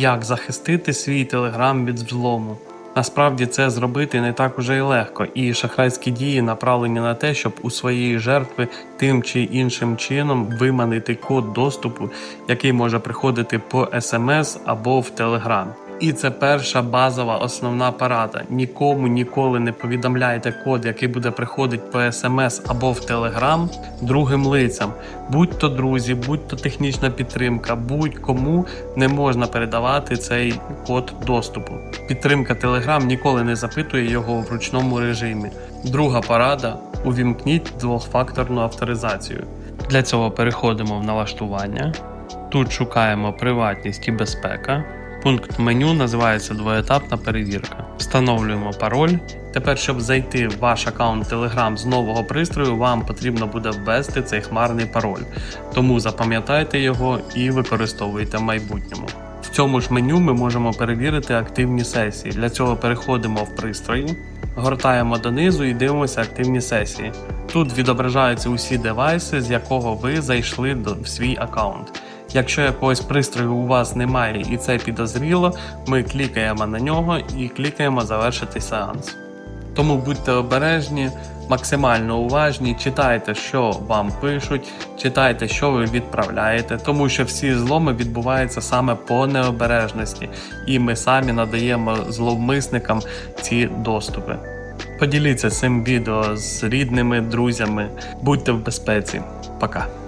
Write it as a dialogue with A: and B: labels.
A: як захистити свій телеграм від взлому. Насправді це зробити не так уже й легко, і шахрайські дії направлені на те, щоб у своєї жертви тим чи іншим чином виманити код доступу, який може приходити по смс або в Telegram. І це перша базова основна порада. Нікому ніколи не повідомляйте код, який буде приходити по смс або в Telegram другим лицям. Будь то друзі, будь то технічна підтримка, будь-кому не можна передавати цей код доступу. Підтримка Telegram ніколи не запитує його в ручному режимі. Друга порада: увімкніть двохфакторну авторизацію. Для цього переходимо в налаштування. Тут шукаємо приватність і безпека. Пункт меню називається двоетапна перевірка. Встановлюємо пароль. Тепер, щоб зайти в ваш аккаунт Telegram з нового пристрою, вам потрібно буде ввести цей хмарний пароль. Тому запам'ятайте його і використовуйте в майбутньому. В цьому ж меню ми можемо перевірити активні сесії. Для цього переходимо в пристрої, гортаємо донизу і дивимося активні сесії. Тут відображаються усі девайси, з якого ви зайшли в свій аккаунт. Якщо якогось пристрою у вас немає і це підозріло, ми клікаємо на нього і клікаємо завершити сеанс. Тому будьте обережні, максимально уважні, читайте, що вам пишуть, читайте, що ви відправляєте, тому що всі зломи відбуваються саме по необережності, і ми самі надаємо зловмисникам ці доступи. Поділіться цим відео з рідними, друзями, будьте в безпеці. Пока.